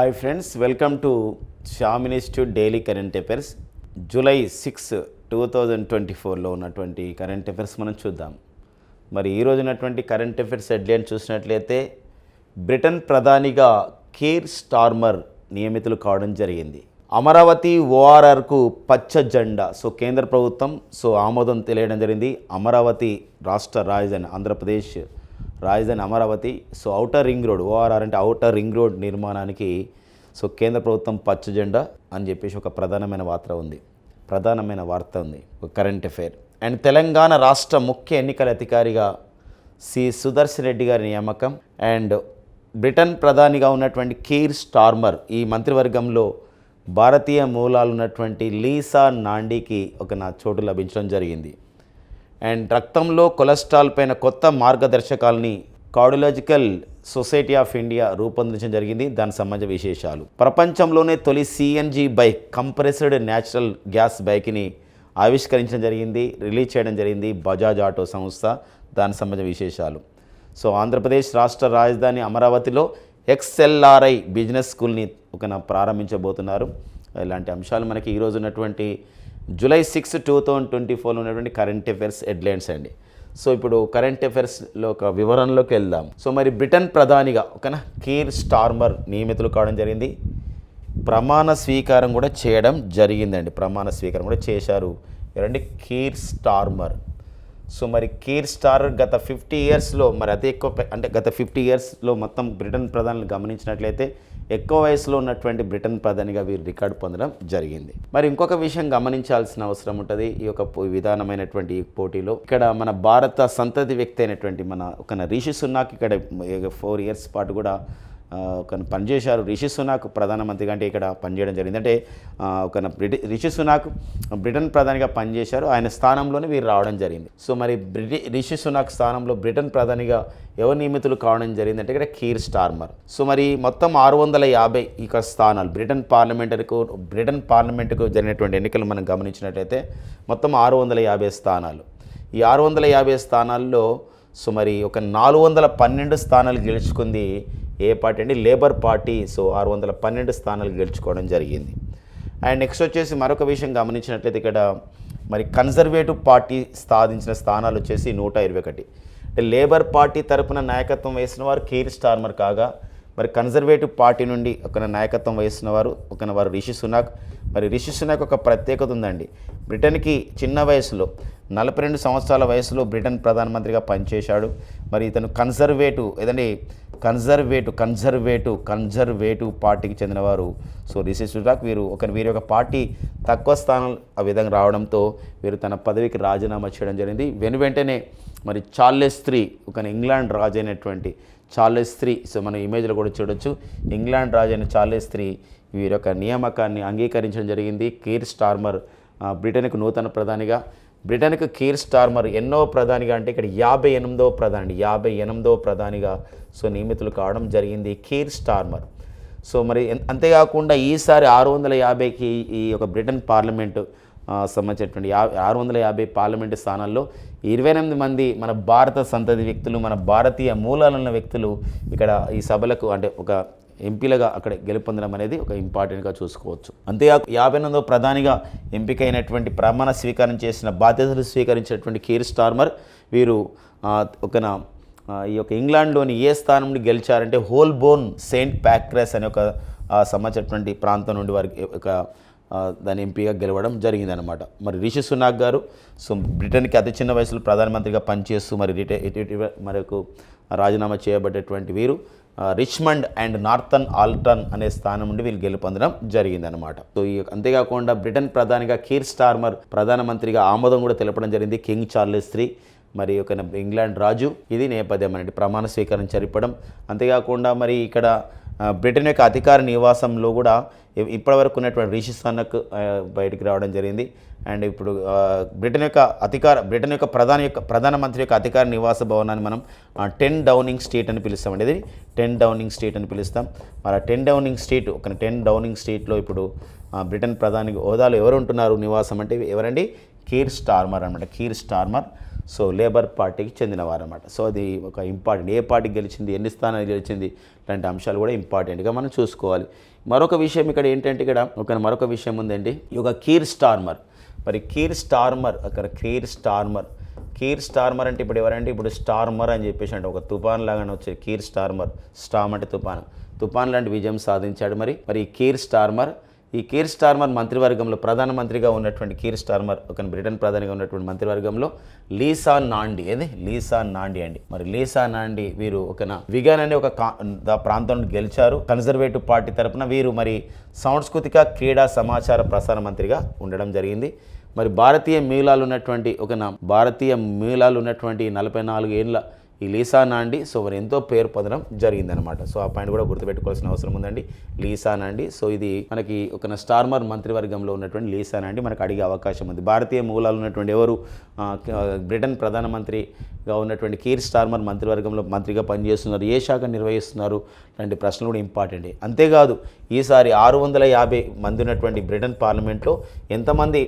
Hi friends welcome to Shyam institute daily current affairs July six two thousand twenty ఫోర్లో ఉన్నటువంటి current affairs మనం చూద్దాం. మరి ఈరోజు ఉన్నటువంటి కరెంట్ అఫైర్స్ హెడ్లైన్ చూసినట్లయితే బ్రిటన్ ప్రధానిగా కేర్ స్టార్మర్ నియమితులు కావడం జరిగింది. అమరావతి ఓఆర్ఆర్కు పచ్చ జెండా సో కేంద్ర ప్రభుత్వం సో ఆమోదం తెలియడం జరిగింది. అమరావతి రాష్ట్ర రాజధాని ఆంధ్రప్రదేశ్ రాజధాని Amaravati. So outer ring road ORR అంటే ఔటర్ రింగ్ రోడ్ నిర్మాణానికి సో కేంద్ర ప్రభుత్వం పచ్చ జెండా అని చెప్పేసి ఒక ప్రధానమైన వార్త ఉంది. ప్రధానమైన వార్త ఉంది. ఒక కరెంట్ అఫైర్. అండ్ తెలంగాణ రాష్ట్ర ముఖ్య ఎన్నికల అధికారిగా సి సుదర్శన్ రెడ్డి గారి నియామకం. అండ్ బ్రిటన్ ప్రధానిగా ఉన్నటువంటి కీర్ స్టార్మర్ ఈ మంత్రివర్గంలో భారతీయ మూలాలు ఉన్నటువంటి లీసా నాండీకి ఒక నా చోటు లభించడం జరిగింది. అండ్ రక్తంలో కొలెస్ట్రాల్ పైన కొత్త మార్గదర్శకాలని కార్డియోలాజికల్ సొసైటీ ఆఫ్ ఇండియా రూపొందించడం జరిగింది. దాని సంబంధించిన విశేషాలు. ప్రపంచంలోనే తొలి CNG bike compressed natural gas బైక్ని ఆవిష్కరించడం జరిగింది. రిలీజ్ చేయడం జరిగింది బజాజ్ ఆటో సంస్థ. దాని సంబంధించిన విశేషాలు. సో ఆంధ్రప్రదేశ్ రాష్ట్ర రాజధాని అమరావతిలో ఎక్స్ఎల్ఆర్ఐ బిజినెస్ స్కూల్ని ఒక ప్రారంభించబోతున్నారు. ఇలాంటి అంశాలు మనకి ఈరోజు ఉన్నటువంటి July six two thousand twenty ఫోర్లో ఉన్నటువంటి కరెంట్ అఫైర్స్ హెడ్లైన్స్ అండి. సో ఇప్పుడు కరెంట్ అఫైర్స్లో ఒక వివరణలోకి వెళ్దాం. సో మరి బ్రిటన్ ప్రధానిగా ఓకేనా? కీర్ స్టార్మర్ నియమితులు కావడం జరిగింది. ప్రమాణ స్వీకారం కూడా చేయడం జరిగిందండి. ప్రమాణ స్వీకారం కూడా చేశారు. ఎవరంటే కీర్ స్టార్మర్. సో మరి కీర్ స్టార్ గత ఫిఫ్టీ ఇయర్స్లో మరి అతి ఎక్కువ అంటే గత ఫిఫ్టీ ఇయర్స్లో మొత్తం బ్రిటన్ ప్రధానులు గమనించినట్లయితే ఎక్కువ వయసులో ఉన్నటువంటి బ్రిటన్ ప్రధానిగా వీరు రికార్డు పొందడం జరిగింది. మరి ఇంకొక విషయం గమనించాల్సిన అవసరం ఉంటుంది. ఈ యొక్క విధానమైనటువంటి ఈ పోటీలో ఇక్కడ మన భారత సంతతి వ్యక్తి అయినటువంటి మన ఒక రిషి సున్నాకి ఇక్కడ ఫోర్ ఇయర్స్ పాటు కూడా పనిచేశారు రిషి సునాక్ ప్రధానమంత్రిగా అంటే ఇక్కడ పనిచేయడం జరిగింది. అంటే ఒక బ్రిటి రిషి సునాక్ బ్రిటన్ ప్రధానిగా పనిచేశారు ఆయన స్థానంలోనే వీరు రావడం జరిగింది. సో మరి బ్రిటి రిషి సునాక్ స్థానంలో బ్రిటన్ ప్రధానిగా ఎవరు నియమితులు కావడం జరిగింది అంటే ఇక్కడ కీర్ స్టార్మర్. సో మరి మొత్తం ఆరు వందల యాభై ఇక స్థానాలు బ్రిటన్ పార్లమెంటరీకు బ్రిటన్ పార్లమెంటుకు జరిగినటువంటి ఎన్నికలు మనం గమనించినట్లయితే మొత్తం ఆరు వందల యాభై స్థానాలు. ఈ ఆరు వందల యాభై స్థానాల్లో సో మరి ఒక నాలుగు వందల పన్నెండు స్థానాలు గెలుచుకుంది ఏ పార్టీ అండి లేబర్ పార్టీ సో ఆరు వందల పన్నెండు స్థానాలు గెలుచుకోవడం జరిగింది. అండ్ నెక్స్ట్ వచ్చేసి మరొక విషయం గమనించినట్లయితే ఇక్కడ మరి కన్జర్వేటివ్ పార్టీ సాధించిన స్థానాలు వచ్చేసి నూట ఇరవై ఒకటి. అంటే లేబర్ పార్టీ తరపున నాయకత్వం వేసిన వారు కీర్ స్టార్మర్ కాగా మరి కన్జర్వేటివ్ పార్టీ నుండి ఒక నాయకత్వం వహిస్తున్న వారు ఒక వారు రిషి సునాక్. మరి రిషి సునాక్ ఒక ప్రత్యేకత ఉందండి. బ్రిటన్కి చిన్న వయసులో నలభై రెండు సంవత్సరాల వయసులో బ్రిటన్ ప్రధానమంత్రిగా పనిచేశాడు. మరి ఇతను కన్జర్వేటివ్ ఏదంటే కన్జర్వేటివ్ కన్జర్వేటివ్ కన్జర్వేటివ్ పార్టీకి చెందినవారు. సో రిషి సునాక్ వీరు ఒక వీరి యొక్క పార్టీ తక్కువ స్థానం ఆ విధంగా రావడంతో వీరు తన పదవికి రాజీనామా చేయడం జరిగింది. వెను వెంటనే మరి చార్లెస్ త్రీ ఒక ఇంగ్లాండ్ రాజు అయినటువంటి చార్లెస్ త్రీ సో మన ఇమేజ్లో కూడా చూడొచ్చు. ఇంగ్లాండ్ రాజు అయిన చార్లెస్ త్రీ వీరి యొక్క నియామకాన్ని అంగీకరించడం జరిగింది. కీర్ స్టార్మర్ బ్రిటన్కు నూతన ప్రధానిగా. బ్రిటన్కు కీర్ స్టార్మర్ ఎన్నో ప్రధానిగా అంటే ఇక్కడ యాభై ఎనిమిదవ ప్రధాని యాభై ఎనిమిదవ ప్రధానిగా సో నియమితులు కావడం జరిగింది కీర్ స్టార్మర్. సో మరి అంతేకాకుండా ఈసారి ఆరు వందల యాభైకి ఈ యొక్క బ్రిటన్ పార్లమెంటు సంబంధించినటువంటి యా ఆరు వందల యాభై పార్లమెంటు స్థానాల్లో ఇరవై ఎనిమిది మంది మన భారత సంతతి వ్యక్తులు మన భారతీయ మూలాలున్న వ్యక్తులు ఇక్కడ ఈ సభలకు అంటే ఒక ఎంపీలుగా అక్కడ గెలుపొందడం అనేది ఒక ఇంపార్టెంట్గా చూసుకోవచ్చు. అంతేకాక యాభై ఎనిమిదో ప్రధానిగా ఎంపికైనటువంటి ప్రమాణ స్వీకారం చేసిన బాధ్యతలు స్వీకరించినటువంటి కీర్ స్టార్మర్ వీరు ఒక ఈ యొక్క ఇంగ్లాండ్లోని ఏ స్థానం నుండి గెలిచారంటే హోల్బోర్న్ సెయింట్ ప్యాక్రెస్ అనే ఒక సంబంధించినటువంటి ప్రాంతం నుండి వారికి ఒక దాని ఎంపీగా గెలవడం జరిగిందనమాట మరి రిషి సునాక్ గారు సో బ్రిటన్కి అతి చిన్న వయసులో ప్రధానమంత్రిగా పనిచేస్తూ మరి రిటై మరొక రాజీనామా చేయబడేటువంటి వీరు రిచ్మండ్ అండ్ నార్థన్ ఆల్టన్ అనే స్థానం నుండి వీళ్ళు గెలుపొందడం జరిగిందనమాట సో ఈ అంతేకాకుండా బ్రిటన్ ప్రధానిగా కీర్ స్టార్మర్ ప్రధానమంత్రిగా ఆమోదం కూడా తెలపడం జరిగింది కింగ్ చార్లెస్ త్రీ. మరి ఒక ఇంగ్లాండ్ రాజు. ఇది నేపథ్యం అనేది ప్రమాణ స్వీకారం జరిపడం. అంతేకాకుండా మరి ఇక్కడ బ్రిటన్ యొక్క అధికార నివాసంలో కూడా ఇప్పటివరకు ఉన్నటువంటి రిషి సన్నక్ బయటికి రావడం జరిగింది. అండ్ ఇప్పుడు బ్రిటన్ యొక్క అధికార బ్రిటన్ యొక్క ప్రధాని యొక్క ప్రధానమంత్రి యొక్క అధికార నివాస భవనాన్ని మనం టెన్ డౌనింగ్ స్ట్రీట్ అని పిలుస్తామండి ఇది టెన్ డౌనింగ్ స్ట్రీట్ అని పిలుస్తాం. మరి ఆ టెన్ డౌనింగ్ స్ట్రీట్ ఒక టెన్ డౌనింగ్ స్ట్రీట్లో ఇప్పుడు బ్రిటన్ ప్రధాని హోదాలో ఎవరు ఉంటున్నారు? నివాసం అంటే ఎవరండి? కీర్ స్టార్మర్ అనమాట కీర్ స్టార్మర్. సో లేబర్ పార్టీకి చెందినవారు అనమాట సో అది ఒక ఇంపార్టెంట్ ఏ పార్టీ గెలిచింది ఎన్ని స్థానాలు గెలిచింది ఇలాంటి అంశాలు కూడా ఇంపార్టెంట్గా మనం చూసుకోవాలి. మరొక విషయం ఇక్కడ ఏంటంటే ఇక్కడ ఒక మరొక విషయం ఉందండి ఈ కీర్ స్టార్మర్. మరి కీర్ స్టార్మర్ అక్కడ కీర్ స్టార్మర్. కీర్ స్టార్మర్ అంటే ఇప్పుడు ఎవరంటే ఇప్పుడు స్టార్మర్ అని చెప్పేసి అంటే ఒక తుఫాన్ లాగానే వచ్చే కీర్ స్టార్మర్ స్టామ్ అంటే తుఫాన్. తుఫాన్ లాంటి విజయం సాధించాడు మరి. మరి కీర్ స్టార్మర్ ఈ కీర్ స్టార్మర్ మంత్రివర్గంలో ప్రధానమంత్రిగా ఉన్నటువంటి కీర్ స్టార్మర్ ఒక బ్రిటన్ ప్రధానిగా ఉన్నటువంటి మంత్రివర్గంలో లీసా నాండి. ఏది? లీసా నాండి అండి. మరి లీసా నాండి వీరు ఒక విగాన్ అనే ఒక ప్రాంతం గెలిచారు. కన్జర్వేటివ్ పార్టీ తరపున వీరు మరి సాంస్కృతిక క్రీడా సమాచార ప్రసార మంత్రిగా ఉండడం జరిగింది. మరి భారతీయ మీలాలు ఉన్నటువంటి ఒక భారతీయ మీలాలు ఉన్నటువంటి నలభై నాలుగు ఏళ్ళ ఈ లీసా నాండి సో మరి ఎంతో పేరు పొందడం జరిగిందనమాట సో ఆ పాయింట్ కూడా గుర్తుపెట్టుకోవాల్సిన అవసరం ఉందండి. లీసా నాండి సో ఇది మనకి ఒక స్టార్మర్ మంత్రివర్గంలో ఉన్నటువంటి లీసా నాండి మనకు అడిగే అవకాశం ఉంది. భారతీయ మూలాలు ఉన్నటువంటి ఎవరు? బ్రిటన్ ప్రధానమంత్రిగా ఉన్నటువంటి కీర్ స్టార్మర్ మంత్రివర్గంలో మంత్రిగా పనిచేస్తున్నారు. ఏ శాఖ నిర్వహిస్తున్నారు? లాంటి ప్రశ్నలు కూడా ఇంపార్టెంట్ అంతేకాదు ఈసారి ఆరు వందల యాభై మంది ఉన్నటువంటి బ్రిటన్ పార్లమెంట్లో ఎంతమంది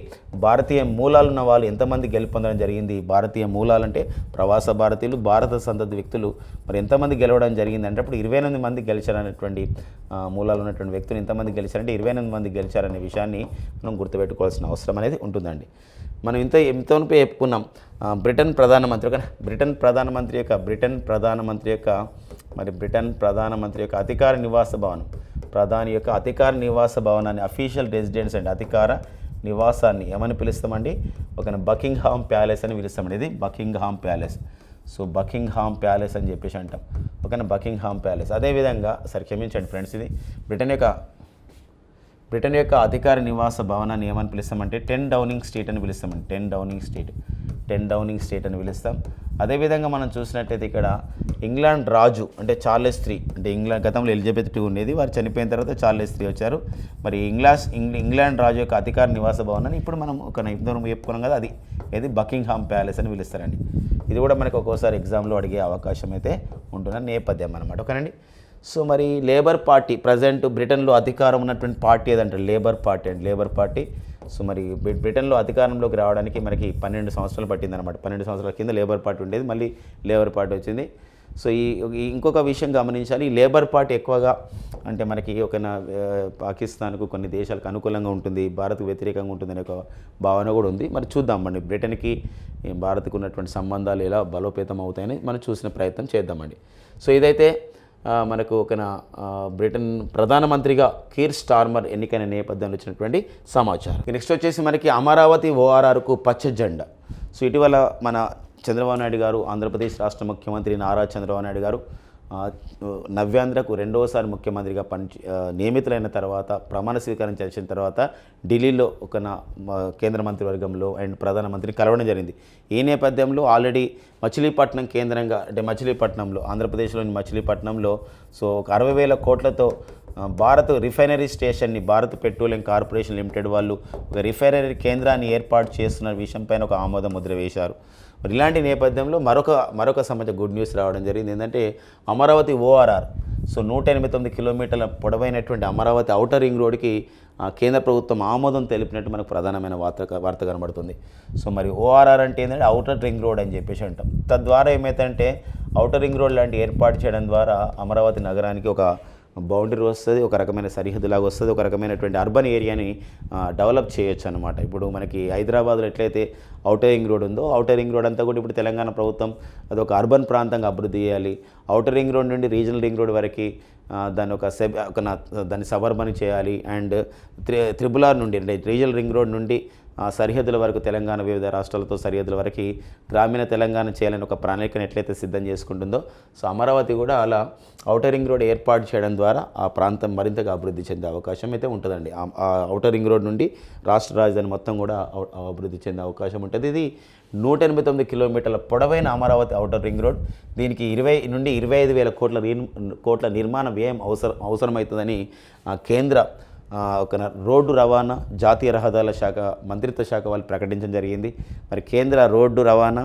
భారతీయ మూలాలు ఉన్న వాళ్ళు ఎంతమంది గెలుపొందడం జరిగింది? భారతీయ మూలాలు అంటే ప్రవాస భారతీయులు భారత సంతతి వ్యక్తులు మరి ఎంతమంది గెలవడం జరిగిందంటే అప్పుడు ఇరవై ఎనిమిది మంది గెలిచారనేటువంటి మూలాలు ఉన్నటువంటి వ్యక్తులు ఎంతమంది గెలిచారంటే ఇరవై ఎనిమిది మంది గెలిచారనే విషయాన్ని మనం గుర్తుపెట్టుకోవాల్సిన అవసరం అనేది ఉంటుందండి. మనం ఇంత ఎంతవరకు చెప్పుకున్నాం బ్రిటన్ ప్రధానమంత్రి ఒక బ్రిటన్ ప్రధానమంత్రి యొక్క బ్రిటన్ ప్రధానమంత్రి యొక్క మరి బ్రిటన్ ప్రధానమంత్రి యొక్క అధికార నివాస భవనం ప్రధాని యొక్క అధికార నివాస భవనాన్ని అఫీషియల్ రెసిడెన్స్ అండి అధికార నివాసాన్ని ఏమని పిలుస్తామండి? ఒక బకింగ్హామ్ ప్యాలెస్ అని పిలుస్తామండి. ఇది Buckingham palace. So Buckingham palace అని చెప్పేసి అంటాం. ఓకేనా బకింగ్హామ్ ప్యాలెస్. అదేవిధంగా సరే క్షమించండి ఫ్రెండ్స్ ఇది. బ్రిటన్ యొక్క బ్రిటన్ యొక్క అధికార నివాస భవనాన్ని ఏమని పిలుస్తామంటే టెన్ డౌనింగ్ స్ట్రీట్ అని పిలుస్తామండి. Ten Downing street ten Downing street అని పిలుస్తాం. అదేవిధంగా మనం చూసినట్టయితే ఇక్కడ ఇంగ్లాండ్ రాజు అంటే చార్లెస్ త్రీ అంటే ఇంగ్లాండ్ గతంలో ఎలిజబెత్ టూ ఉండేది. వారు చనిపోయిన తర్వాత చార్లెస్ త్రీ వచ్చారు. మరి ఇంగ్లాస్ ఇంగ్లాండ్ రాజు యొక్క అధికార నివాస భవనాన్ని ఇప్పుడు మనం ఒక నైపుణ్యం చెప్పుకున్నాం కదా అది ఇది బకింగ్హామ్ ప్యాలెస్ అని పిలుస్తారండి. ఇది కూడా మనకు ఒక్కోసారి ఎగ్జామ్లో అడిగే అవకాశం అయితే ఉంటున్న నేపథ్యం అనమాట ఓకేనండి? సో మరి లేబర్ పార్టీ ప్రజెంట్ బ్రిటన్లో అధికారం ఉన్నటువంటి పార్టీ ఏదంటారు లేబర్ పార్టీ అండి లేబర్ పార్టీ. సో మరి బ్రిటన్లో అధికారంలోకి రావడానికి మనకి పన్నెండు సంవత్సరాలు పట్టిందనమాట పన్నెండు సంవత్సరాల కింద లేబర్ పార్టీ ఉండేది మళ్ళీ లేబర్ పార్టీ వచ్చింది. సో ఈ ఇంకొక విషయం గమనించాలి ఈ లేబర్ పార్టీ ఎక్కువగా అంటే మనకి ఒక పాకిస్తాన్కు కొన్ని దేశాలకు అనుకూలంగా ఉంటుంది భారత్కు వ్యతిరేకంగా ఉంటుంది అనే ఒక భావన కూడా ఉంది. మరి చూద్దాం మరి బ్రిటన్కి భారత్కు ఉన్నటువంటి సంబంధాలు ఎలా బలోపేతం అవుతాయని మనం చూసిన ప్రయత్నం చేద్దామండి సో ఇదైతే మనకు ఒక నా, బ్రిటన్ ప్రధానమంత్రిగా కీర్ స్టార్మర్ ఎన్నికైన నేపథ్యంలో వచ్చినటువంటి సమాచారం. నెక్స్ట్ వచ్చేసి మనకి అమరావతి ఓఆర్ఆర్కు పచ్చ జెండా. సో ఇటీవల మన చంద్రబాబు నాయుడు గారు ఆంధ్రప్రదేశ్ రాష్ట్ర ముఖ్యమంత్రి నారా చంద్రబాబు నాయుడు గారు నవ్యాంధ్రకు రెండవసారి ముఖ్యమంత్రిగా పని నియమితులైన తర్వాత ప్రమాణ స్వీకారం చేసిన తర్వాత ఢిల్లీలో ఒక నా కేంద్ర మంత్రివర్గంలో అండ్ ప్రధానమంత్రిని కలవడం జరిగింది. ఈ నేపథ్యంలో ఆల్రెడీ మచిలీపట్నం కేంద్రంగా అంటే మచిలీపట్నంలో ఆంధ్రప్రదేశ్లోని మచిలీపట్నంలో సో ఒక అరవై వేల కోట్లతో భారత్ రిఫైనరీ స్టేషన్ని భారత్ పెట్రోలియం కార్పొరేషన్ లిమిటెడ్ వాళ్ళు ఒక రిఫైనరీ కేంద్రాన్ని ఏర్పాటు చేస్తున్న విషయంపైన ఒక ఆమోద ముద్ర వేశారు. మరి ఇలాంటి నేపథ్యంలో మరొక మరొక సంబంధించిన గుడ్ న్యూస్ రావడం జరిగింది. ఏంటంటే అమరావతి ఓఆర్ఆర్ సో నూట ఎనభై తొమ్మిది కిలోమీటర్ల పొడవైనటువంటి అమరావతి ఔటర్ రింగ్ రోడ్కి కేంద్ర ప్రభుత్వం ఆమోదం తెలిపినట్టు మనకు ప్రధానమైన వార్త వార్త కనబడుతుంది. సో మరి ఓఆర్ఆర్ అంటే ఏంటంటే ఔటర్ రింగ్ రోడ్ అని చెప్పేసి అంటాం. తద్వారా ఏమైతుందంటే ఔటర్ రింగ్ రోడ్ లాంటి ఏర్పాటు చేయడం ద్వారా అమరావతి నగరానికి ఒక బౌండరీ వస్తుంది ఒక రకమైన సరిహద్దులాగా వస్తుంది ఒక రకమైనటువంటి అర్బన్ ఏరియాని డెవలప్ చేయొచ్చు అనమాట ఇప్పుడు మనకి హైదరాబాద్లో ఎట్లయితే ఔటర్ రింగ్ రోడ్ ఉందో ఔటర్ రింగ్ రోడ్ అంతా కూడా ఇప్పుడు తెలంగాణ ప్రభుత్వం అది ఒక అర్బన్ ప్రాంతంగా అభివృద్ధి చేయాలి. ఔటర్ రింగ్ రోడ్ నుండి రీజనల్ రింగ్ రోడ్ వరకు దాని ఒక సెబ్ ఒక దాన్ని సబర్బన్ చేయాలి. అండ్ త్రి త్రిబుల్ ఆర్ నుండి అంటే రీజనల్ రింగ్ రోడ్ నుండి సరిహద్దుల వరకు తెలంగాణ వివిధ రాష్ట్రాలతో సరిహద్దుల వరకు గ్రామీణ తెలంగాణ చేయాలని ఒక ప్రణాళికను ఎట్లయితే సిద్ధం చేసుకుంటుందో సో అమరావతి కూడా అలా ఔటర్ రింగ్ రోడ్ ఏర్పాటు చేయడం ద్వారా ఆ ప్రాంతం మరింతగా అభివృద్ధి చెందే అవకాశం అయితే ఉంటుందండి. ఆ- ఔటర్ రింగ్ రోడ్ నుండి రాష్ట్ర రాజధాని మొత్తం కూడా అభివృద్ధి చెందే అవకాశం ఉంటుంది. ఇది నూట ఎనభై తొమ్మిది కిలోమీటర్ల పొడవైన అమరావతి ఔటర్ రింగ్ రోడ్ దీనికి ఇరవై నుండి ఇరవై ఐదు వేల కోట్ల కోట్ల నిర్మాణ వ్యయం అవసరం అవసరమవుతుందని ఆ, కేంద్ర ఒక రోడ్డు రవాణా జాతీయ రహదారుల శాఖ మంత్రిత్వ శాఖ వాళ్ళు ప్రకటించడం జరిగింది. మరి కేంద్ర రోడ్డు రవాణా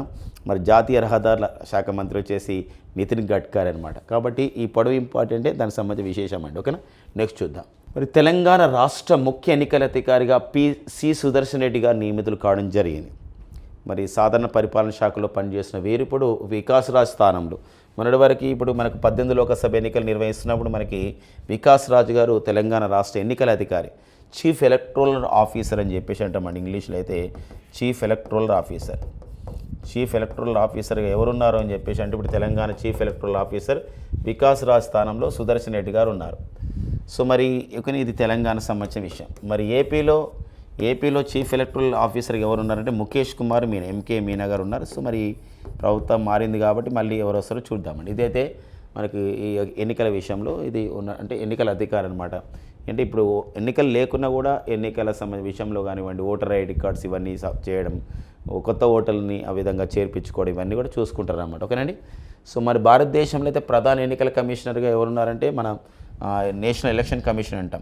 మరి జాతీయ రహదారుల శాఖ మంత్రి వచ్చేసి నితిన్ గడ్కరీ అనమాట కాబట్టి ఈ పొడవు ఇంపార్టెంటే దానికి సంబంధించి విశేషం అండి. ఓకేనా? నెక్స్ట్ చూద్దాం. మరి తెలంగాణ రాష్ట్ర ముఖ్య ఎన్నికల అధికారిగా పి సి సుదర్శన్ రెడ్డి గారు నియమితులు కావడం జరిగింది. మరి సాధారణ పరిపాలన శాఖలో పనిచేసిన వీరు వికాసరాజ్ వికాస్ రాజ్ స్థానంలో మొన్నటి వరకు ఇప్పుడు మనకు పద్దెనిమిది లోకసభ ఎన్నికలు నిర్వహిస్తున్నప్పుడు మనకి వికాస్ రాజ్ గారు తెలంగాణ రాష్ట్ర ఎన్నికల అధికారి చీఫ్ ఎలక్ట్రల్ ఆఫీసర్ అని చెప్పేసి అంటామండి ఇంగ్లీష్లో అయితే. Chief electoral officer. Chief electoral ఆఫీసర్గా ఎవరున్నారు అని చెప్పేసి అంటే ఇప్పుడు Telangana chief electoral officer Vikas Raj స్థానంలో సుదర్శన్ రెడ్డి గారు ఉన్నారు. సో మరి ఇక ఇది తెలంగాణ సంబంధించిన విషయం. మరి ఏపీలో ఏపీలో చీఫ్ ఎలక్ట్రల్ ఆఫీసర్గా ఎవరు ఉన్నారంటే ముఖేష్ కుమార్ మీనా ఎంకే మీనా గారు ఉన్నారు. సో మరి ప్రభుత్వం మారింది కాబట్టి మళ్ళీ ఎవరు వస్తారో చూద్దామండి. ఇదైతే మనకి ఈ ఎన్నికల విషయంలో ఇది ఉన్న అంటే ఎన్నికల అధికారం అనమాట అంటే ఇప్పుడు ఎన్నికలు లేకున్నా కూడా ఎన్నికల సంబంధ విషయంలో కానివ్వండి ఓటర్ ఐడి కార్డ్స్ ఇవన్నీ చేయడం కొత్త ఓటర్లని ఆ విధంగా చేర్పించుకోవడం ఇవన్నీ కూడా చూసుకుంటారు అనమాట ఓకేనండి? సో మరి భారతదేశంలో అయితే ప్రధాన ఎన్నికల కమిషనర్గా ఎవరున్నారంటే మన నేషనల్ ఎలక్షన్ కమిషన్ అంటాం.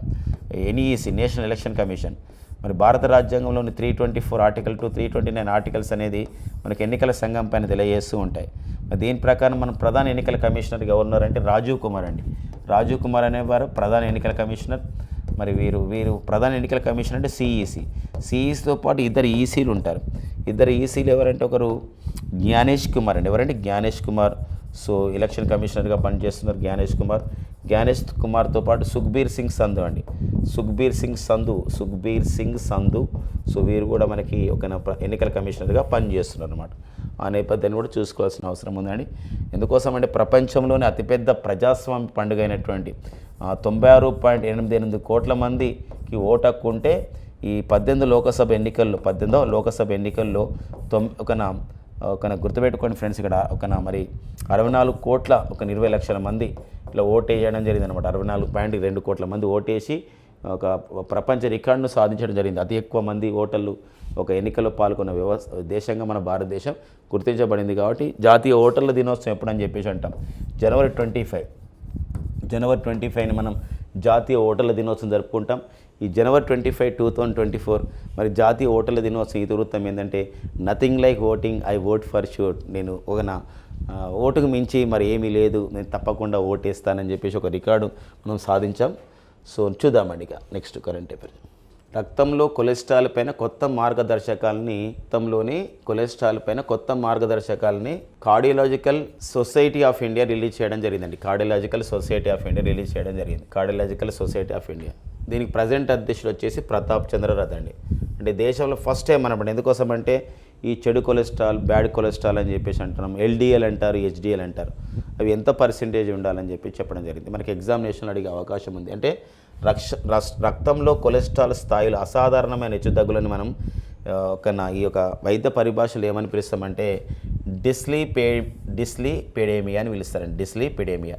NEC national election commission. మరి భారత రాజ్యాంగంలోని three twenty four article to three twenty nine articles అనేది మనకి ఎన్నికల సంఘం పైన తెలియజేస్తూ ఉంటాయి. మరి దీని ప్రకారం మనం ప్రధాన ఎన్నికల కమిషనర్ గవర్నర్ అంటే రాజీవ్ కుమార్ అండి. రాజీవ్ కుమార్ అనేవారు ప్రధాన ఎన్నికల కమిషనర్. మరి వీరు వీరు ప్రధాన ఎన్నికల కమిషన్ అంటే సిఈసి సిఈసితో పాటు ఇద్దరు ఈసీలు ఉంటారు. ఇద్దరు ఈసీలు ఎవరంటే ఒకరు జ్ఞానేష్ కుమార్ అండి. ఎవరంటే జ్ఞానేష్ కుమార్ సో ఎలక్షన్ కమిషనర్గా పనిచేస్తున్నారు జ్ఞానేష్ కుమార్. జ్ఞానేష్ కుమార్తో పాటు సుఖ్బీర్ సింగ్ సంధు అండి. సుఖ్బీర్ సింగ్ సంధు సుఖ్బీర్ సింగ్ సంధు సో వీరు కూడా మనకి ఒక ఎన్నికల కమిషనర్గా పనిచేస్తున్నారు అనమాట ఆ నేపథ్యాన్ని కూడా చూసుకోవాల్సిన అవసరం ఉందండి. ఎందుకోసం అంటే ప్రపంచంలోనే అతిపెద్ద ప్రజాస్వామ్య పండుగ అయినటువంటి తొంభై ఆరు పాయింట్ ఎనిమిది ఎనిమిది కోట్ల మందికి ఓటు హక్కు ఉంటే ఈ పద్దెనిమిది లోకసభ ఎన్నికల్లో పద్దెనిమిదో లోకసభ ఎన్నికల్లో తొమ్ ఒక ఒక గుర్తుపెట్టుకోండి ఫ్రెండ్స్ ఇక్కడ ఒక మరి అరవై నాలుగు కోట్ల ఒక ఇరవై లక్షల మంది ఇట్లా ఓటేయడం జరిగింది అనమాట అరవై నాలుగు పాయింట్ రెండు కోట్ల మంది ఓటేసి ఒక ప్రపంచ రికార్డును సాధించడం జరిగింది. అతి ఎక్కువ మంది ఓటర్లు ఒక ఎన్నికల్లో పాల్గొన్న వ్యవస్థ దేశంగా మన భారతదేశం గుర్తించబడింది కాబట్టి జాతీయ ఓటర్ల దినోత్సవం ఎప్పుడని చెప్పేసి అంటాం. జనవరి ట్వంటీ ఫైవ్. జనవరి ట్వంటీ ఫైవ్ని మనం జాతీయ ఓటర్ల దినోత్సవం జరుపుకుంటాం. ఈ జనవరి twenty five two thousand twenty four మరి జాతీయ ఓటర్ల దినోత్సవం ఇతివృత్తం ఏంటంటే nothing like voting I vote for sure. నేను ఒక నా ఓటుకు మించి మరి ఏమీ లేదు నేను తప్పకుండా ఓటేస్తానని చెప్పేసి ఒక రికార్డు మనం సాధించాం. సో చూద్దామండి ఇక నెక్స్ట్ కరెంట్ అఫేర్ రక్తంలో కొలెస్ట్రాల్ పైన కొత్త మార్గదర్శకాలని రక్తంలోని కొలెస్ట్రాల్ పైన కొత్త మార్గదర్శకాలని cardiological society of India release చేయడం జరిగిందండి. Cardiological society of India release చేయడం జరిగింది. Cardiological society of India. దీనికి ప్రజెంట్ అధ్యక్షుడు వచ్చేసి ప్రతాప్ చంద్రరథ్ అండి. అంటే దేశంలో ఫస్ట్ టైం అనమాట ఎందుకోసం అంటే ఈ చెడు కొలెస్ట్రాల్ బ్యాడ్ కొలెస్ట్రాల్ అని చెప్పేసి అంటున్నాం. ఎల్డిఎల్ అంటారు హెచ్డిఎల్ అంటారు. అవి ఎంత పర్సెంటేజ్ ఉండాలని చెప్పి చెప్పడం జరిగింది. మనకి ఎగ్జామినేషన్లు అడిగే అవకాశం ఉంది. అంటే రక్ష రస్- రక్తంలో కొలెస్ట్రాల్ స్థాయిలో అసాధారణమైన హెచ్చుతగ్గులను మనం ఒక ఈ యొక్క వైద్య పరిభాషలు ఏమని పిలుస్తామంటే డిస్లీ పే డిస్లీ పెడేమియా అని పిలుస్తారండి. డిస్లీ పెడేమియా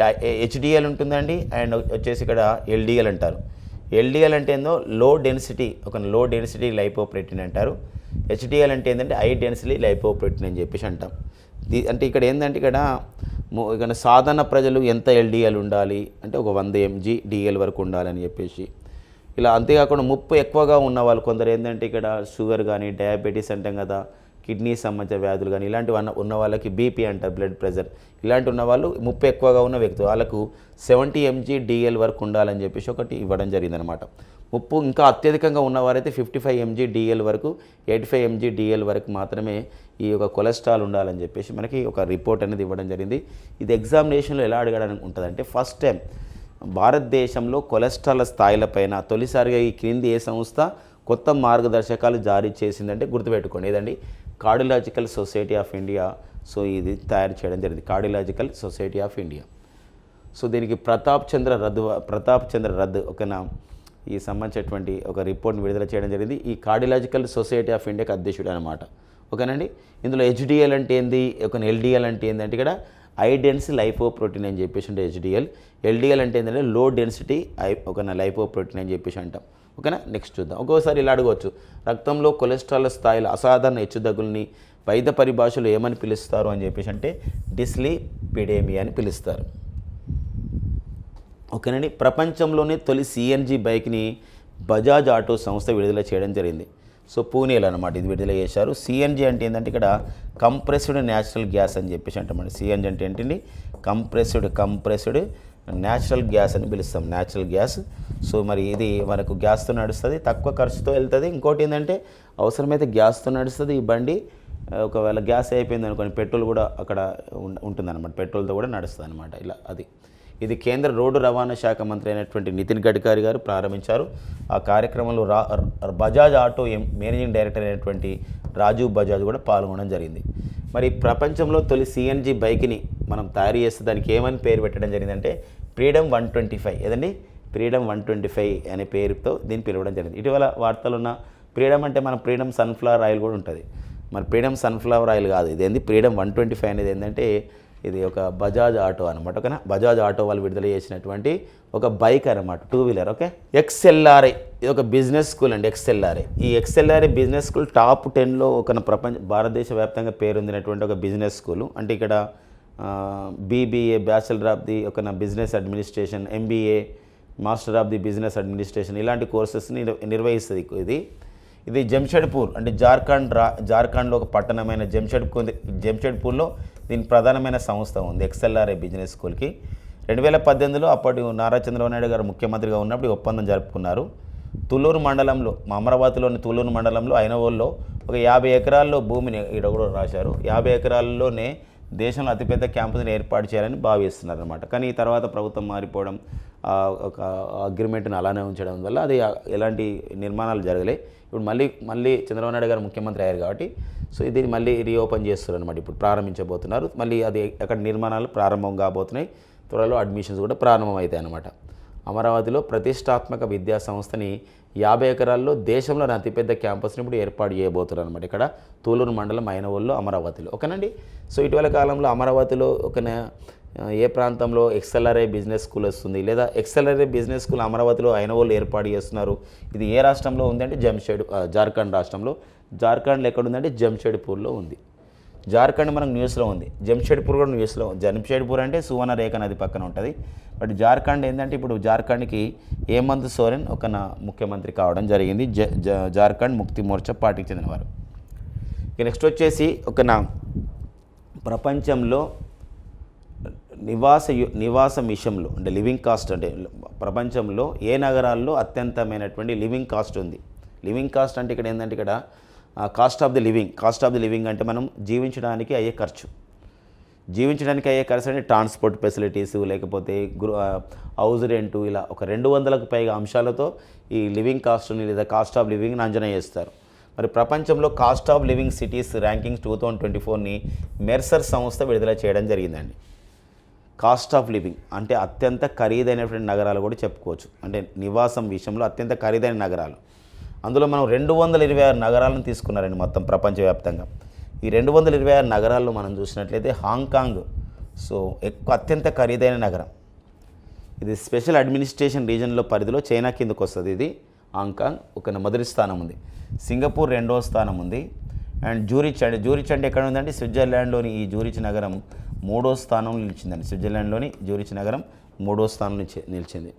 హెచ్డిఎల్ ఉంటుందండి అండ్ వచ్చేసి ఇక్కడ ఎల్డిఎల్ అంటారు. ఎల్డిఎల్ అంటే ఏందో లో డెన్సిటీ ఒక లో డెన్సిటీ లైపోప్రోటీన్ అంటారు. హెచ్డిఎల్ అంటే ఏంటంటే హై డెన్సిటీ లైపోప్రోటీన్ అని చెప్పేసి అంటాం. దీ- అంటే ఇక్కడ ఏంటంటే ఇక్కడ ము- ఇక్కడ సాధారణ ప్రజలు ఎంత ఎల్డిఎల్ ఉండాలి అంటే ఒక వంద ఎంజీ డిఎల్ వరకు ఉండాలని చెప్పేసి. ఇలా అంతేకాకుండా ముప్పు ఎక్కువగా ఉన్న వాళ్ళు కొందరు ఏంటంటే ఇక్కడ షుగర్ కానీ డయాబెటీస్ అంటాం కదా కిడ్నీ సంబంధించిన వ్యాధులు కానీ ఇలాంటివి అన్న ఉన్న వాళ్ళకి బీపీ అంటారు బ్లడ్ ప్రెషర్ ఇలాంటి ఉన్న వాళ్ళు ముప్పు ఎక్కువగా ఉన్న వ్యక్తులు. వాళ్ళకు సెవెంటీ ఎంజీ డిఎల్ వరకు ఉండాలని చెప్పేసి ఒకటి ఇవ్వడం జరిగిందనమాట ముప్పు ఇంకా అత్యధికంగా ఉన్నవారైతే ఫిఫ్టీ ఫైవ్ ఎంజీ డిఎల్ వరకు ఎయిటీ ఫైవ్ ఎంజీ డిఎల్ వరకు మాత్రమే ఈ యొక్క కొలెస్ట్రాల్ ఉండాలని చెప్పేసి మనకి ఒక రిపోర్ట్ అనేది ఇవ్వడం జరిగింది. ఇది ఎగ్జామినేషన్లో ఎలా అడగడానికి ఉంటుందంటే ఫస్ట్ టైం భారతదేశంలో కొలెస్ట్రాల్ స్థాయిలపైన తొలిసారిగా ఈ క్రింది ఏ సంస్థ కొత్త మార్గదర్శకాలు జారీ చేసిందంటే గుర్తుపెట్టుకోండి. ఏదండి? Cardiological society of India so ఇది తయారు చేయడం జరిగింది. Cardiological society of India so దీనికి ప్రతాప్ చంద్ర రద్దు ప్రతాప్ చంద్ర రద్దు ఒకనా ఈ సంబంధించినటువంటి ఒక రిపోర్ట్ని విడుదల చేయడం జరిగింది. ఈ కార్డియలాజికల్ సొసైటీ ఆఫ్ ఇండియాకి అధ్యక్షుడు అనమాట. ఓకేనండి? ఇందులో హెచ్డిఎల్ అంటే ఏంది? ఒక ఎల్డిఎల్ అంటే ఏంటంటే ఇక్కడ హై డెన్సిటీ లైఫో ప్రోటీన్ అని చెప్పేసి ఉంటే హెచ్డిఎల్. ఎల్డిఎల్ అంటే ఏంటంటే లో డెన్సిటీ ఐ ఒక లైఫో ప్రోటీన్ అని చెప్పేసి అంటాం. ఓకేనా నెక్స్ట్ చూద్దాం. ఒక్కోసారి ఇలా అడగవచ్చు రక్తంలో కొలెస్ట్రాల్ స్థాయిలో అసాధారణ హెచ్చుదగ్గుల్ని వైద్య పరిభాషలో ఏమని పిలుస్తారు అని చెప్పేసి అంటే డిస్లీపిడేమియా అని పిలుస్తారు. ఓకేనండి ప్రపంచంలోనే తొలి సిఎన్జి బైక్ని బజాజ్ ఆటో సంస్థ విడుదల చేయడం జరిగింది. సో పూణేలు అనమాట ఇది విడుదల చేశారు. సిఎన్జి అంటే ఏంటంటే ఇక్కడ కంప్రెస్డ్ న్యాచురల్ గ్యాస్ అని చెప్పేసి అంటామండి. సిఎన్జి అంటే ఏంటండి? కంప్రెస్డ్ కంప్రెస్డ్ న్యాచురల్ గ్యాస్ అని పిలుస్తాం. న్యాచురల్ గ్యాస్ సో మరి ఇది మనకు గ్యాస్తో నడుస్తుంది తక్కువ ఖర్చుతో వెళ్తుంది. ఇంకోటి ఏంటంటే అవసరమైతే గ్యాస్తో నడుస్తుంది ఈ బండి. ఒకవేళ గ్యాస్ అయిపోయింది అనుకోని పెట్రోల్ కూడా అక్కడ ఉంటుంది అనమాట పెట్రోల్తో కూడా నడుస్తుంది అనమాట ఇలా అది. ఇది కేంద్ర రోడ్డు రవాణా శాఖ మంత్రి అయినటువంటి నితిన్ గడ్కరీ గారు ప్రారంభించారు. ఆ కార్యక్రమంలో రా బజాజ్ ఆటో ఎం మేనేజింగ్ డైరెక్టర్ అయినటువంటి రాజీవ్ బజాజ్ కూడా పాల్గొనడం జరిగింది. మరి ప్రపంచంలో తొలి సిఎన్జి బైక్ని మనం తయారు చేస్తే దానికి ఏమని పేరు పెట్టడం జరిగిందంటే ఫ్రీడమ్ వన్ ట్వంటీ ఫైవ్. ఏదండి? ఫ్రీడమ్ వన్ ట్వంటీ ఫైవ్ అనే పేరుతో దీన్ని పిలవడం జరిగింది. ఇటీవల వార్తలు ఉన్న ఫ్రీడమ్ అంటే మన ఫ్రీడమ్ సన్ఫ్లవర్ ఆయిల్ కూడా ఉంటుంది. మరి ఫ్రీడమ్ సన్ఫ్లవర్ ఆయిల్ కాదు. ఇది ఫ్రీడమ్ వన్ ట్వంటీ ఫైవ్ అనేది ఏంటంటే ఇది ఒక బజాజ్ ఆటో అనమాట ఓకేనా? బజాజ్ ఆటో వాళ్ళు విడుదల చేసినటువంటి ఒక బైక్ అనమాట టూ వీలర్ ఓకే? ఎక్స్ఎల్ఆర్ఐ ఇది ఒక బిజినెస్ స్కూల్ అండి ఎక్స్ఎల్ఆర్ఐ ఈ ఎక్స్ఎల్ఆర్ఐ బిజినెస్ స్కూల్ టాప్ టెన్లో ఒక ప్రపంచ భారతదేశ వ్యాప్తంగా పేరొందినటువంటి ఒక బిజినెస్ స్కూల్. అంటే ఇక్కడ బీబీఏ బ్యాచిలర్ ఆఫ్ ది ఒక business administration MBA master of the business administration ఇలాంటి కోర్సెస్ని నిర్వ- నిర్వహిస్తుంది ఇది. ఇది జంషెడ్పూర్ అంటే జార్ఖండ్ రా జార్ఖండ్లో ఒక పట్టణమైన జంషెడ్పూర్ జంషెడ్పూర్లో దీని ప్రధానమైన సంస్థ ఉంది ఎక్స్ఎల్ఆర్ఏ బిజినెస్ స్కూల్కి. రెండు వేల పద్దెనిమిదిలో అప్పటి నారా చంద్రబాబు నాయుడు గారు ముఖ్యమంత్రిగా ఉన్నప్పుడు ఈ ఒప్పందం జరుపుకున్నారు. తుళ్ళూరు మండలంలో మా అమరావతిలోని తుళ్ళూరు మండలంలో ఐనవోల్లో ఒక యాభై ఎకరాల్లో భూమిని ఇక్కడ కూడా రాశారు. యాభై ఎకరాల్లోనే దేశంలో అతిపెద్ద క్యాంపస్ని ఏర్పాటు చేయాలని భావిస్తున్నారు అనమాట కానీ ఈ తర్వాత ప్రభుత్వం మారిపోవడం ఒక అగ్రిమెంట్ని అలానే ఉంచడం వల్ల అది ఎలాంటి నిర్మాణాలు జరగలే. ఇప్పుడు మళ్ళీ మళ్ళీ చంద్రబాబు నాయుడు గారు ముఖ్యమంత్రి అయ్యారు కాబట్టి సో ఇది మళ్ళీ రీఓపెన్ చేస్తున్నారు అనమాట ఇప్పుడు ప్రారంభించబోతున్నారు. మళ్ళీ అది అక్కడ నిర్మాణాలు ప్రారంభం కాబోతున్నాయి. త్వరలో అడ్మిషన్స్ కూడా ప్రారంభం అవుతాయి అన్నమాట అమరావతిలో ప్రతిష్టాత్మక విద్యా సంస్థని యాభై ఎకరాల్లో దేశంలోని అతిపెద్ద క్యాంపస్ని ఇప్పుడు ఏర్పాటు చేయబోతున్నారు అనమాట ఇక్కడ తూలూరు మండలం అయినవోళ్ళు అమరావతిలో. ఓకేనండి? సో ఇటీవల కాలంలో అమరావతిలో ఒక ఏ ప్రాంతంలో ఎక్స్ఎల్ఆర్ఐ బిజినెస్ స్కూల్ వస్తుంది? లేదా ఎక్స్ఎల్ఆర్ఐ బిజినెస్ స్కూల్ అమరావతిలో అయినవోళ్ళు ఏర్పాటు చేస్తున్నారు. ఇది ఏ రాష్ట్రంలో ఉందంటే జంషెడ్ జార్ఖండ్ రాష్ట్రంలో. జార్ఖండ్లో ఎక్కడ ఉందంటే జంషెడ్పూర్లో ఉంది. జార్ఖండ్ మనకు న్యూస్లో ఉంది. జంషెడ్పూర్ కూడా న్యూస్లో ఉంది. జంషెడ్పూర్ అంటే సువర్ణ రేఖ నది పక్కన ఉంటుంది. బట్ జార్ఖండ్ ఏంటంటే ఇప్పుడు జార్ఖండ్కి హేమంత్ సోరెన్ ఒక నా ముఖ్యమంత్రి కావడం జరిగింది. జ జార్ఖండ్ ముక్తి మోర్చా పార్టీకి చెందినవారు ఇక నెక్స్ట్ వచ్చేసి ఒక నా ప్రపంచంలో నివాస యు- నివాసం విషయంలో అంటే లివింగ్ కాస్ట్ అంటే ప్రపంచంలో ఏ నగరాల్లో అత్యంతమైనటువంటి లివింగ్ కాస్ట్ ఉంది. లివింగ్ కాస్ట్ అంటే ఇక్కడ ఏంటంటే ఇక్కడ cost of the living cost of the living అంటే మనం జీవించడానికి అయ్యే ఖర్చు. జీవించడానికి అయ్యే ఖర్చు అంటే ట్రాన్స్పోర్ట్ ఫెసిలిటీస్ లేకపోతే హౌస్ రెంటు ఇలా ఒక రెండు వందలకు పైగా అంశాలతో ఈ లివింగ్ కాస్ట్ని లేదా కాస్ట్ ఆఫ్ లివింగ్ని అంచనా చేస్తారు మరి ప్రపంచంలో cost of living cities rankings two thousand twenty ఫోర్ని Mercer సంస్థ విడుదల చేయడం జరిగిందండి. కాస్ట్ ఆఫ్ లివింగ్ అంటే అత్యంత ఖరీదైనటువంటి నగరాలు కూడా చెప్పుకోవచ్చు. అంటే నివాసం విషయంలో అత్యంత ఖరీదైన నగరాలు. అందులో మనం రెండు వందల ఇరవై ఆరు నగరాలను తీసుకున్నారండి మొత్తం ప్రపంచవ్యాప్తంగా. ఈ రెండు వందల ఇరవై ఆరు నగరాల్లో మనం చూసినట్లయితే హాంకాంగ్ సో ఎక్కువ అత్యంత ఖరీదైన నగరం. ఇది స్పెషల్ అడ్మినిస్ట్రేషన్ రీజన్లో పరిధిలో చైనా కిందకు వస్తుంది ఇది. హాంకాంగ్ ఒక మొదటి స్థానం ఉంది. సింగపూర్ రెండవ స్థానం ఉంది. అండ్ జూరిచ్ అంటే జూరిచ్ అంటే ఎక్కడ ఉందంటే స్విట్జర్లాండ్లోని ఈ జూరిచ్ నగరం మూడో స్థానంలో నిలిచిందండి. స్విట్జర్లాండ్లోని జూరిచ్ నగరం మూడో స్థానం నిలిచి నిలిచింది.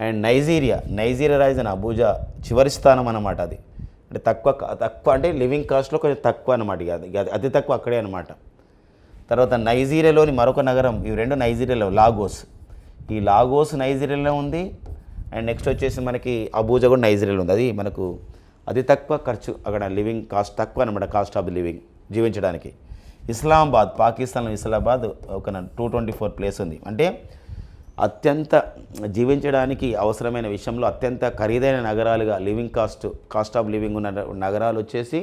అండ్ నైజీరియా నైజీరియా రాజధాని అబూజా చివరి స్థానం అన్నమాట అది. అంటే తక్కువ తక్కువ అంటే లివింగ్ కాస్ట్లో కొంచెం తక్కువ అనమాట అది- అతి తక్కువ అక్కడే అనమాట తర్వాత నైజీరియాలోని మరొక నగరం ఇవి రెండు నైజీరియాలో లాగోస్. ఈ లాగోస్ నైజీరియాలో ఉంది. అండ్ నెక్స్ట్ వచ్చేసి మనకి అబూజా కూడా నైజీరియాలో ఉంది. అది మనకు అతి తక్కువ ఖర్చు అక్కడ లివింగ్ కాస్ట్ తక్కువ అనమాట కాస్ట్ ఆఫ్ లివింగ్ జీవించడానికి. ఇస్లామాబాద్ పాకిస్తాన్లో ఇస్లామాబాద్ ఒక టూ ట్వంటీ ఫోర్ ప్లేస్ ఉంది. అంటే అత్యంత జీవించడానికి అవసరమైన విషయంలో అత్యంత ఖరీదైన నగరాలుగా living cost cost of living ఉన్న నగరాలు వచ్చేసి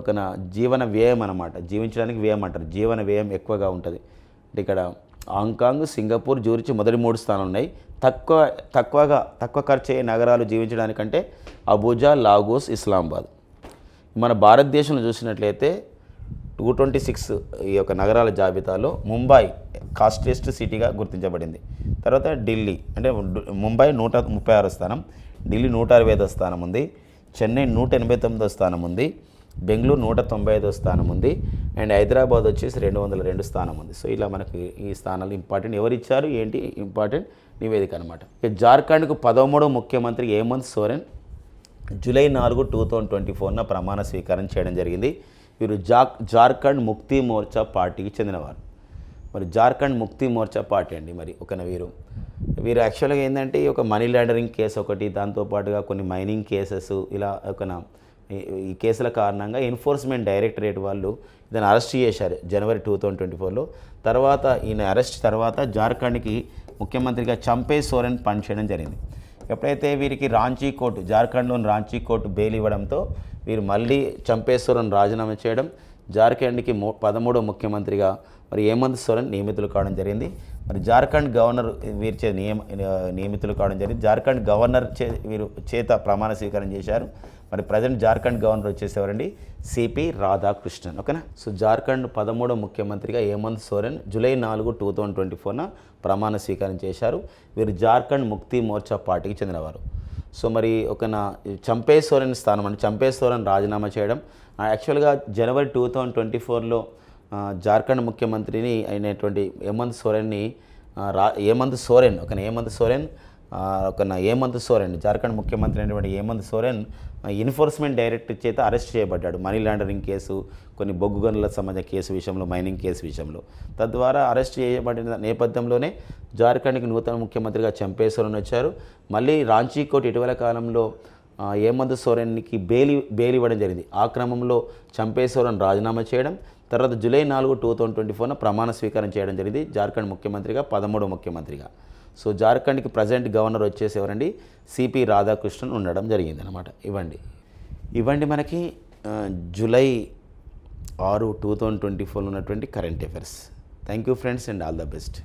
ఒక జీవన వ్యయం అనమాట జీవించడానికి వ్యయం అంటారు. జీవన వ్యయం ఎక్కువగా ఉంటుంది. అంటే ఇక్కడ హాంకాంగ్ సింగపూర్ జూరిచి మొదటి మూడు స్థానాలు ఉన్నాయి తక్కువ తక్కువగా తక్కువ ఖర్చు అయ్యే నగరాలు జీవించడానికంటే అబూజా లాగోస్ ఇస్లామాబాద్ మన భారతదేశంలో చూసినట్లయితే టూ ట్వంటీ సిక్స్ ఈ యొక్క నగరాల జాబితాలో ముంబై కాస్ట్లీస్ట్ సిటీగా గుర్తించబడింది. తర్వాత ఢిల్లీ అంటే ముంబై నూట ముప్పై ఆరో స్థానం ఢిల్లీ నూట అరవై ఐదో స్థానం ఉంది చెన్నై నూట ఎనభై తొమ్మిదో స్థానం ఉంది బెంగళూరు నూట తొంభై ఐదో స్థానం ఉంది అండ్ హైదరాబాద్ వచ్చేసి రెండు వందల రెండు స్థానం ఉంది. సో ఇలా మనకి ఈ స్థానాలు ఇంపార్టెంట్. ఎవరు ఇచ్చారు? ఏంటి? ఇంపార్టెంట్ నివేదిక అనమాట ఇక జార్ఖండ్కు పదమూడో ముఖ్యమంత్రి హేమంత్ సోరెన్ జూలై నాలుగు టూ థౌజండ్ ట్వంటీ ఫోర్న ప్రమాణ స్వీకారం చేయడం జరిగింది. వీరు జా జార్ఖండ్ ముక్తి మోర్చా పార్టీకి చెందినవారు. మరి జార్ఖండ్ ముక్తి మోర్చా పార్టీ అండి మరి ఒక వీరు. వీరు యాక్చువల్గా ఏంటంటే ఈ ఒక మనీ లాండరింగ్ కేసు ఒకటి దాంతోపాటుగా కొన్ని మైనింగ్ కేసెస్ ఇలా ఒక ఈ- కేసుల కారణంగా ఎన్ఫోర్స్మెంట్ డైరెక్టరేట్ వాళ్ళు ఇతను అరెస్ట్ చేశారు జనవరి టూ థౌజండ్ ట్వంటీ ఫోర్లో తర్వాత ఈయన అరెస్ట్ తర్వాత జార్ఖండ్కి ముఖ్యమంత్రిగా చంపే సోరెన్ పనిచేయడం జరిగింది. ఎప్పుడైతే వీరికి రాంచీ కోర్టు జార్ఖండ్లోని రాంచీ కోర్టు బెయిల్ ఇవ్వడంతో వీరు మళ్ళీ చంపేశ్వరన్ రాజీనామా చేయడం జార్ఖండ్కి మూ పదమూడో ముఖ్యమంత్రిగా మరి హేమంత్ సోరెన్ నియమితులు కావడం జరిగింది. మరి జార్ఖండ్ గవర్నర్ వీరి చే నియమ నియమితులు కావడం జరిగింది. జార్ఖండ్ గవర్నర్ చే వీరు చేత ప్రమాణ స్వీకారం చేశారు. మరి ప్రజెంట్ జార్ఖండ్ గవర్నర్ వచ్చేసేవారండి సిపి రాధాకృష్ణన్. ఓకేనా? సో జార్ఖండ్ పదమూడో ముఖ్యమంత్రిగా హేమంత్ సోరెన్ జూలై నాలుగు టూ థౌజండ్ ట్వంటీ ఫోర్న ప్రమాణ స్వీకారం చేశారు. వీరు జార్ఖండ్ ముక్తి మోర్చా పార్టీకి చెందినవారు. సో మరి ఒక నా చంపే సోరెన్ స్థానం అంటే చంపే సోరెన్ రాజీనామా చేయడం. యాక్చువల్గా జనవరి టూ థౌజండ్ ట్వంటీ ఫోర్లో జార్ఖండ్ ముఖ్యమంత్రిని అయినటువంటి హేమంత్ సోరెన్ని రా హేమంత్ సోరెన్ ఒక హేమంత్ సోరెన్ ఒక హేమంత్ సోరెన్ జార్ఖండ్ ముఖ్యమంత్రి అయినటువంటి హేమంత్ సోరెన్ ఎన్ఫోర్స్మెంట్ డైరెక్టర్ చేత అరెస్ట్ చేయబడ్డాడు. మనీ లాండరింగ్ కేసు కొన్ని బొగ్గు గనులకు సంబంధించిన కేసు విషయంలో మైనింగ్ కేసు విషయంలో. తద్వారా అరెస్ట్ చేయబడిన నేపథ్యంలోనే జార్ఖండ్కి నూతన ముఖ్యమంత్రిగా చంపేశ్వరన్ వచ్చారు. మళ్ళీ రాంచీ కోర్టు ఇటీవల కాలంలో హేమంత్ సోరెన్కి బెయిల్ బెయిల్ ఇవ్వడం జరిగింది. ఆ క్రమంలో చంపేశ్వరన్ రాజీనామా చేయడం తర్వాత జూలై నాలుగు టూ థౌజండ్ ట్వంటీ ఫోర్న ప్రమాణ స్వీకారం చేయడం జరిగింది. జార్ఖండ్ ముఖ్యమంత్రిగా పదమూడవ ముఖ్యమంత్రిగా. సో జార్ఖండ్కి ప్రజెంట్ గవర్నర్ వచ్చేసి ఎవరండి? సిపి రాధాకృష్ణన్ ఉండడం జరిగింది అనమాట ఇవ్వండి. ఇవ్వండి మనకి జూలై ఆరు టూ థౌజండ్ ట్వంటీ ఫోర్లో ఉన్నటువంటి current affairs. Thank you friends and all the best.